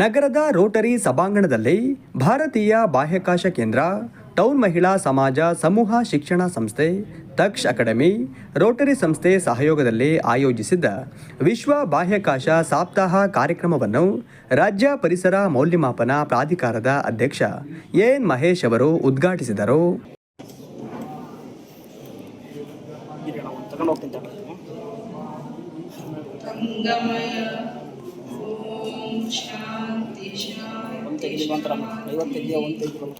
ನಗರದ ರೋಟರಿ ಸಭಾಂಗಣದಲ್ಲಿ ಭಾರತೀಯ ಬಾಹ್ಯಾಕಾಶ ಕೇಂದ್ರ, ಟೌನ್ ಮಹಿಳಾ ಸಮಾಜ ಸಮೂಹ ಶಿಕ್ಷಣ ಸಂಸ್ಥೆ, ತಕ್ಷ ಅಕಾಡೆಮಿ, ರೋಟರಿ ಸಂಸ್ಥೆ ಸಹಯೋಗದಲ್ಲಿ ಆಯೋಜಿಸಿದ್ದ ವಿಶ್ವ ಬಾಹ್ಯಾಕಾಶ ಸಾಪ್ತಾಹ ಕಾರ್ಯಕ್ರಮವನ್ನು ರಾಜ್ಯ ಪರಿಸರ ಮೌಲ್ಯಮಾಪನ ಪ್ರಾಧಿಕಾರದ ಅಧ್ಯಕ್ಷ ಎನ್ ಮಹೇಶ್ ಅವರು ಉದ್ಘಾಟಿಸಿದರು.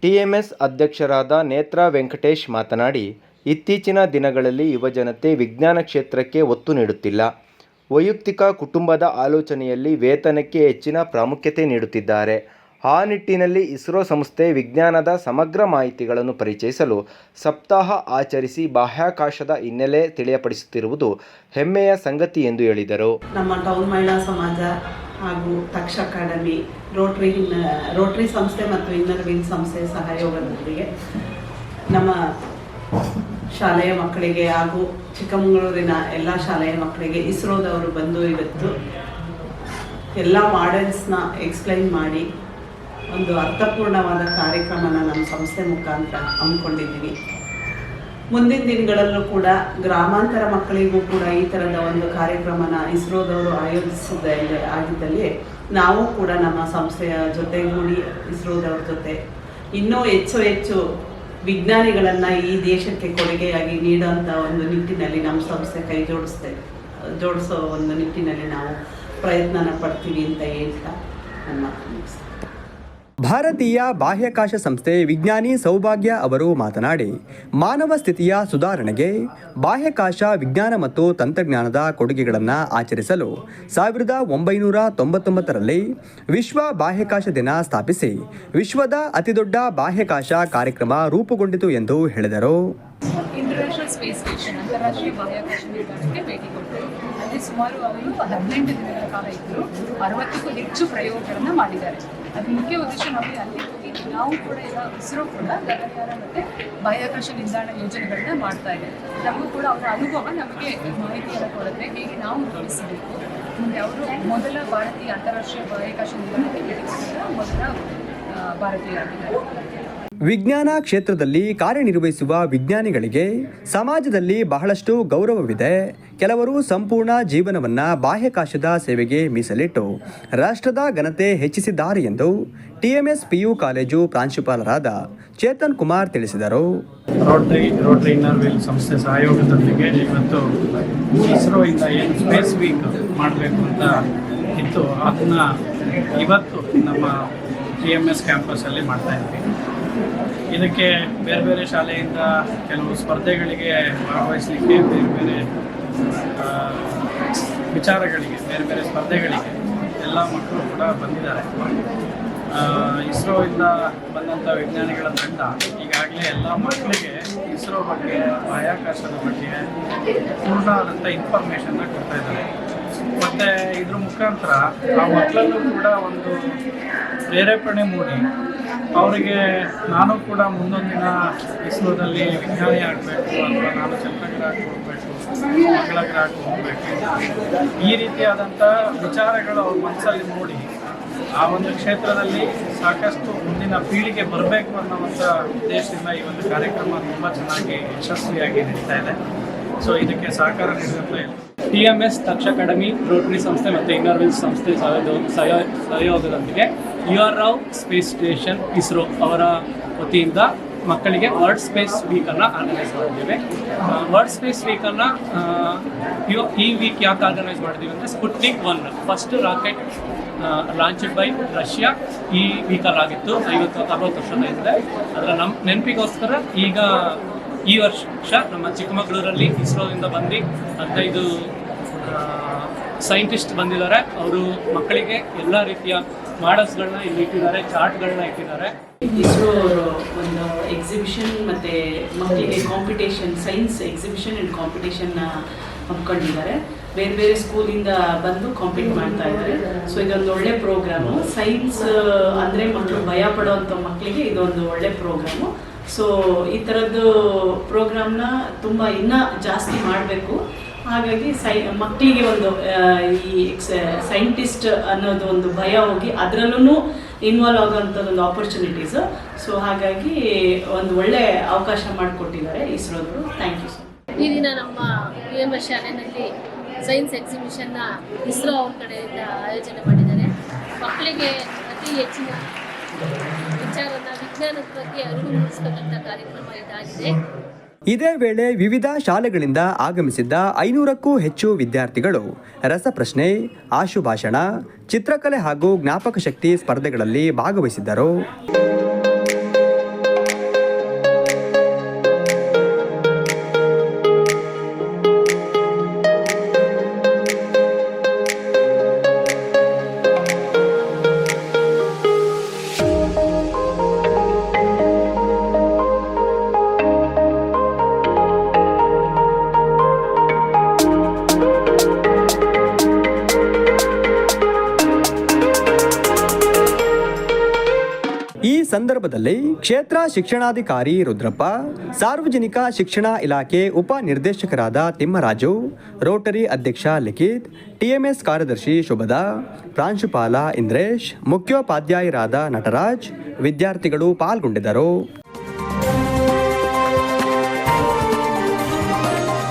ಟಿಎಂಎಸ್ ಅಧ್ಯಕ್ಷರಾದ ನೇತ್ರಾ ವೆಂಕಟೇಶ್ ಮಾತನಾಡಿ, ಇತ್ತೀಚಿನ ದಿನಗಳಲ್ಲಿ ಯುವಜನತೆ ವಿಜ್ಞಾನ ಕ್ಷೇತ್ರಕ್ಕೆ ಒತ್ತು ನೀಡುತ್ತಿಲ್ಲ. ವೈಯಕ್ತಿಕ ಕುಟುಂಬದ ಆಲೋಚನೆಯಲ್ಲಿ ವೇತನಕ್ಕೆ ಹೆಚ್ಚಿನ ಪ್ರಾಮುಖ್ಯತೆ ನೀಡುತ್ತಿದ್ದಾರೆ. ಆ ನಿಟ್ಟಿನಲ್ಲಿ ಇಸ್ರೋ ಸಂಸ್ಥೆ ವಿಜ್ಞಾನದ ಸಮಗ್ರ ಮಾಹಿತಿಗಳನ್ನು ಪರಿಚಯಿಸಲು ಸಪ್ತಾಹ ಆಚರಿಸಿ ಬಾಹ್ಯಾಕಾಶದ ಹಿನ್ನೆಲೆ ತಿಳಿಯಪಡಿಸುತ್ತಿರುವುದು ಹೆಮ್ಮೆಯ ಸಂಗತಿ ಎಂದು ಹೇಳಿದರು. ನಮ್ಮ ಟೌನ್ ಮಹಿಳಾ ಸಮಾಜ ಹಾಗೂ ತಕ್ಷ ಅಕಾಡೆಮಿ, ರೋಟ್ರಿ ಇನ್ನ ರೋಟ್ರಿ ಸಂಸ್ಥೆ ಮತ್ತು ಇನ್ನರ್ ವಿನ್ ಸಂಸ್ಥೆ ಸಹಯೋಗದೊಂದಿಗೆ ನಮ್ಮ ಶಾಲೆಯ ಮಕ್ಕಳಿಗೆ ಹಾಗೂ ಚಿಕ್ಕಮಗಳೂರಿನ ಎಲ್ಲ ಶಾಲೆಯ ಮಕ್ಕಳಿಗೆ ಇಸ್ರೋದವರು ಬಂದು ಇವತ್ತು ಎಲ್ಲ ಮಾಡೆಲ್ಸ್ನ ಎಕ್ಸ್ಪ್ಲೈನ್ ಮಾಡಿ ಒಂದು ಅರ್ಥಪೂರ್ಣವಾದ ಕಾರ್ಯಕ್ರಮನ ನಮ್ಮ ಸಂಸ್ಥೆ ಮುಖಾಂತರ ಹಮ್ಮಿಕೊಂಡಿದ್ದೀವಿ. ಮುಂದಿನ ದಿನಗಳಲ್ಲೂ ಕೂಡ ಗ್ರಾಮಾಂತರ ಮಕ್ಕಳಿಗೂ ಕೂಡ ಈ ಥರದ ಒಂದು ಕಾರ್ಯಕ್ರಮನ ಇಸ್ರೋದವರು ಆಯೋಜಿಸಿದ ಆಗಿದ್ದಲ್ಲಿ ನಾವು ಕೂಡ ನಮ್ಮ ಸಂಸ್ಥೆಯ ಜೊತೆಗೂಡಿ ಇಸ್ರೋದವ್ರ ಜೊತೆ ಇನ್ನೂ ಹೆಚ್ಚು ಹೆಚ್ಚು ವಿಜ್ಞಾನಿಗಳನ್ನು ಈ ದೇಶಕ್ಕೆ ಕೊಡುಗೆಯಾಗಿ ನೀಡುವಂಥ ಒಂದು ನಿಟ್ಟಿನಲ್ಲಿ ನಮ್ಮ ಸಂಸ್ಥೆ ಕೈ ಜೋಡಿಸ್ತೇವೆ ಜೋಡಿಸೋ ಒಂದು ನಿಟ್ಟಿನಲ್ಲಿ ನಾವು ಪ್ರಯತ್ನನ ಪಡ್ತೀವಿ ಅಂತ ಹೇಳ್ತಾ ನನ್ನ ಮಾತು. ಭಾರತೀಯ ಬಾಹ್ಯಾಕಾಶ ಸಂಸ್ಥೆ ವಿಜ್ಞಾನಿ ಸೌಭಾಗ್ಯ ಅವರು ಮಾತನಾಡಿ, ಮಾನವ ಸ್ಥಿತಿಯ ಸುಧಾರಣೆಗೆ ಬಾಹ್ಯಾಕಾಶ ವಿಜ್ಞಾನ ಮತ್ತು ತಂತ್ರಜ್ಞಾನದ ಕೊಡುಗೆಗಳನ್ನು ಆಚರಿಸಲು ಸಾವಿರದ ಒಂಬೈನೂರ ತೊಂಬತ್ತೊಂಬತ್ತರಲ್ಲಿ ವಿಶ್ವ ಬಾಹ್ಯಾಕಾಶ ದಿನ ಸ್ಥಾಪಿಸಿ ವಿಶ್ವದ ಅತಿದೊಡ್ಡ ಬಾಹ್ಯಾಕಾಶ ಕಾರ್ಯಕ್ರಮ ರೂಪುಗೊಂಡಿತು ಎಂದು ಹೇಳಿದರು. ಇಂಟರ್ನ್ಯಾಷನಲ್ ಸ್ಪೇಸ್ ಸ್ಟೇಷನ್ ಅಂತಾರಾಷ್ಟ್ರೀಯ ಬಾಹ್ಯಾಕಾಶ ನಿಲ್ದಾಣಕ್ಕೆ ಭೇಟಿ ಕೊಟ್ಟರು. ಅಲ್ಲಿ ಸುಮಾರು ಅವರು ಹದಿನೆಂಟು ದಿನಗಳ ಕಾಲ ಇದ್ದರು. ಅರವತ್ತಕ್ಕೂ ಹೆಚ್ಚು ಪ್ರಯೋಗಗಳನ್ನು ಮಾಡಿದ್ದಾರೆ. ಅದು ಮುಖ್ಯ ಉದ್ದೇಶ ನಾವು ಅಲ್ಲಿ ಹೋಗಿ ನಾವು ಕೂಡ ಎಲ್ಲ ಇಸ್ರೋ ಕೂಡ ಗಗನಯಾನ ಮತ್ತು ಬಾಹ್ಯಾಕಾಶ ನಿಲ್ದಾಣ ಯೋಜನೆಗಳನ್ನ ಮಾಡ್ತಾ ಇದೆ ನಮಗೂ ಕೂಡ ಅವರ ಅನುಭವ ನಮಗೆ ಮಾಹಿತಿಯನ್ನು ಕೊಡುತ್ತೆ. ಹೇಗೆ ನಾವು ಗಮನಿಸಬೇಕು. ಮುಂದೆ ಅವರು ಮೊದಲ ಭಾರತೀಯ ಅಂತಾರಾಷ್ಟ್ರೀಯ ಬಾಹ್ಯಾಕಾಶ ನಿಲ್ದಾಣಕ್ಕೆ ಭೇಟಿ ಮೊದಲ ಭಾರತೀಯ ಭಾರತೀಯರಾಗಿದ್ದಾರೆ. ವಿಜ್ಞಾನ ಕ್ಷೇತ್ರದಲ್ಲಿ ಕಾರ್ಯನಿರ್ವಹಿಸುವ ವಿಜ್ಞಾನಿಗಳಿಗೆ ಸಮಾಜದಲ್ಲಿ ಬಹಳಷ್ಟು ಗೌರವವಿದೆ. ಕೆಲವರು ಸಂಪೂರ್ಣ ಜೀವನವನ್ನು ಬಾಹ್ಯಾಕಾಶದ ಸೇವೆಗೆ ಮೀಸಲಿಟ್ಟು ರಾಷ್ಟ್ರದ ಘನತೆ ಹೆಚ್ಚಿಸಿದ್ದಾರೆ ಎಂದು ಟಿಎಂಎಸ್ ಪಿಯು ಕಾಲೇಜು ಪ್ರಾಂಶುಪಾಲರಾದ ಚೇತನ್ ಕುಮಾರ್ ತಿಳಿಸಿದರು. ರೋಟ್ರಿ ರೋಟ್ರಿ ಇನ್ನರ್ ವೀಲ್ ಸಂಸ್ಥೆ ಸಹಯೋಗದೊಂದಿಗೆ ಇವತ್ತು ಇಸ್ರೋ ಇಂದ ಏನು ಸ್ಪೇಸ್ ವೀಕ್ ಮಾಡಬೇಕು ಅಂತ ಇತ್ತು. ಅದನ್ನ ಇವತ್ತು ನಮ್ಮ ಟಿ ಎಂ ಎಸ್ ಕ್ಯಾಂಪಸಲ್ಲಿ ಮಾಡ್ತಾ ಇದ್ವಿ. ಇದಕ್ಕೆ ಬೇರೆ ಬೇರೆ ಶಾಲೆಯಿಂದ ಕೆಲವು ಸ್ಪರ್ಧೆಗಳಿಗೆ ಭಾಗವಹಿಸಲಿಕ್ಕೆ ಬೇರೆ ಬೇರೆ ವಿಚಾರಗಳಿಗೆ, ಬೇರೆ ಬೇರೆ ಸ್ಪರ್ಧೆಗಳಿಗೆ ಎಲ್ಲ ಮಕ್ಕಳು ಕೂಡ ಬಂದಿದ್ದಾರೆ. ಇಸ್ರೋದಿಂದ ಬಂದಂಥ ವಿಜ್ಞಾನಿಗಳ ತಂಡ ಈಗಾಗಲೇ ಎಲ್ಲ ಮಕ್ಕಳಿಗೆ ಇಸ್ರೋ ಬಗ್ಗೆ, ಬಾಹ್ಯಾಕಾಶದ ಬಗ್ಗೆ ಪೂರ್ಣವಾದಂಥ ಇನ್ಫಾರ್ಮೇಷನ್ನ ಕೊಡ್ತಾ ಇದ್ದಾರೆ. ಮತ್ತು ಇದ್ರ ಮುಖಾಂತರ ಆ ಮಕ್ಕಳಲ್ಲೂ ಕೂಡ ಒಂದು ಪ್ರೇರೇಪಣೆ ಮೂಡಿ ಅವರಿಗೆ ನಾನು ಕೂಡ ಮುಂದೊಂದು ದಿನ ಇಸ್ರೋದಲ್ಲಿ ವಿಜ್ಞಾನಿ ಆಗಬೇಕು ಅಥವಾ ನಾನು ಚಂದ್ರಗ್ರಹಕ್ಕೆ ಹೋಗಬೇಕು ಮಂಗಳಗ್ರಹಕ್ಕೆ ಹೋಗಬೇಕು ಈ ರೀತಿಯಾದಂಥ ವಿಚಾರಗಳು ಅವ್ರ ಮನಸ್ಸಲ್ಲಿ ಮೂಡಿ. ಆ ಒಂದು ಕ್ಷೇತ್ರದಲ್ಲಿ ಸಾಕಷ್ಟು ಮುಂದಿನ ಪೀಳಿಗೆ ಬರಬೇಕು ಅನ್ನೋವಂಥ ಉದ್ದೇಶದಿಂದ ಈ ಒಂದು ಕಾರ್ಯಕ್ರಮ ತುಂಬ ಚೆನ್ನಾಗಿ ಯಶಸ್ವಿಯಾಗಿ ನಡೀತಾ ಇದೆ. ಸೊ ಇದಕ್ಕೆ ಸಹಕಾರ ನೀಡಿದಂಥ T M S Taksha academy rotary ಸಂಸ್ಥೆ ಮತ್ತು ಇನ್ನರ್ವಿಲ್ ಸಂಸ್ಥೆ ಸಹಯೋಗ ಸಹಯೋ- ಸಹಯೋಗದೊಂದಿಗೆ U R Rao space station ISRO ಅವರ ವತಿಯಿಂದ ಮಕ್ಕಳಿಗೆ ವರ್ಡ್ ಸ್ಪೇಸ್ ವೀಕನ್ನು ಆರ್ಗನೈಸ್ ಮಾಡಿದ್ದೇವೆ. ವರ್ಡ್ ಸ್ಪೇಸ್ ವೀಕನ್ನು ಈ ವೀಕ್ ಯಾಕೆ ಆರ್ಗನೈಸ್ ಮಾಡಿದ್ದೀವಿ ಅಂದರೆ Sputnik one first rocket launched by Russia ಈ ವೀಕಲ್ಲಾಗಿತ್ತು ಐವತ್ತು, ಅರವತ್ತು ವರ್ಷದ ಹಿಂದೆ. ಅದರ ನಮ್ಮ ನೆನಪಿಗೋಸ್ಕರ ಈಗ ಈ ವರ್ಷ ನಮ್ಮ ಚಿಕ್ಕಮಗಳೂರಲ್ಲಿ ಇಸ್ರೋದಿಂದ ಬಂದು ಹದಿನೈದು ಸೈಂಟಿಸ್ಟ್ ಬಂದಿದ್ದಾರೆ. ಅವರು ಮಕ್ಕಳಿಗೆ ಎಲ್ಲ ರೀತಿಯ ಮಾಡಲ್ಸ್ಗಳನ್ನ ಇಲ್ಲಿ ಇಟ್ಟಿದ್ದಾರೆ ಚಾರ್ಟ್ಗಳನ್ನ ಇಟ್ಟಿದ್ದಾರೆ. ಇಸ್ರೋ ಒಂದು ಎಕ್ಸಿಬಿಷನ್ ಮತ್ತು ಮಕ್ಕಳಿಗೆ ಕಾಂಪಿಟೇಷನ್ ಸೈನ್ಸ್ ಎಕ್ಸಿಬಿಷನ್ ಆ್ಯಂಡ್ ಕಾಂಪಿಟೇಷನ್ನ ಹಮ್ಮಿಕೊಂಡಿದ್ದಾರೆ. ಬೇರೆ ಬೇರೆ ಸ್ಕೂಲಿಂದ ಬಂದು ಕಾಂಪೀಟ್ ಮಾಡ್ತಾ ಇದ್ದಾರೆ. ಸೊ ಇದೊಂದು ಒಳ್ಳೆ ಪ್ರೋಗ್ರಾಮು ಸೈನ್ಸ್ ಅಂದರೆ ಮಕ್ಕಳು ಭಯ ಪಡೋವಂಥ ಮಕ್ಕಳಿಗೆ ಇದೊಂದು ಒಳ್ಳೆ ಪ್ರೋಗ್ರಾಮು ಸೊ ಈ ಥರದ್ದು ಪ್ರೋಗ್ರಾಮ್ನ ತುಂಬ ಇನ್ನೂ ಜಾಸ್ತಿ ಮಾಡಬೇಕು. ಹಾಗಾಗಿ ಸೈ ಮಕ್ಕಳಿಗೆ ಒಂದು ಈ ಸೈಂಟಿಸ್ಟ್ ಅನ್ನೋದು ಒಂದು ಭಯ ಹೋಗಿ ಅದರಲ್ಲೂ ಇನ್ವಾಲ್ವ್ ಆಗೋಂಥದ್ದು ಒಂದು ಆಪರ್ಚುನಿಟೀಸ್ ಸೊ ಹಾಗಾಗಿ ಒಂದು ಒಳ್ಳೆ ಅವಕಾಶ ಮಾಡಿಕೊಟ್ಟಿದ್ದಾರೆ ಇಸ್ರೋದವರು ಥ್ಯಾಂಕ್ ಯು ಸೊ ಈ ದಿನ ನಮ್ಮ ಪಿ ಎಂ ಎಸ್ ಶಾಲೆಯಲ್ಲಿ ಸೈನ್ಸ್ ಎಕ್ಸಿಬಿಷನ್ನ ಇಸ್ರೋ ಅವ್ರ ಕಡೆಯಿಂದ ಆಯೋಜನೆ ಮಾಡಿದ್ದಾರೆ. ಮಕ್ಕಳಿಗೆ ಅತಿ ಹೆಚ್ಚಿನ ಇದೇ ವೇಳೆ ವಿವಿಧ ಶಾಲೆಗಳಿಂದ ಆಗಮಿಸಿದ್ದ ಐನೂರಕ್ಕೂ ಹೆಚ್ಚು ವಿದ್ಯಾರ್ಥಿಗಳು ರಸಪ್ರಶ್ನೆ, ಆಶುಭಾಷಣ, ಚಿತ್ರಕಲೆ ಹಾಗೂ ಜ್ಞಾಪಕ ಶಕ್ತಿ ಸ್ಪರ್ಧೆಗಳಲ್ಲಿ ಭಾಗವಹಿಸಿದ್ದರು. ಸಂದರ್ಭದಲ್ಲಿ ಕ್ಷೇತ್ರ ಶಿಕ್ಷಣಾಧಿಕಾರಿ ರುದ್ರಪ್ಪ, ಸಾರ್ವಜನಿಕ ಶಿಕ್ಷಣ ಇಲಾಖೆ ಉಪ ನಿರ್ದೇಶಕರಾದ ತಿಮ್ಮರಾಜು, ರೋಟರಿ ಅಧ್ಯಕ್ಷ ಲಿಖಿತ್, ಟಿಎಂಎಸ್ ಕಾರ್ಯದರ್ಶಿ ಶುಭದಾ, ಪ್ರಾಂಶುಪಾಲ ಇಂದ್ರೇಶ್, ಮುಖ್ಯೋಪಾಧ್ಯಾಯರಾದ ನಟರಾಜ್, ವಿದ್ಯಾರ್ಥಿಗಳು ಪಾಲ್ಗೊಂಡಿದ್ದರು.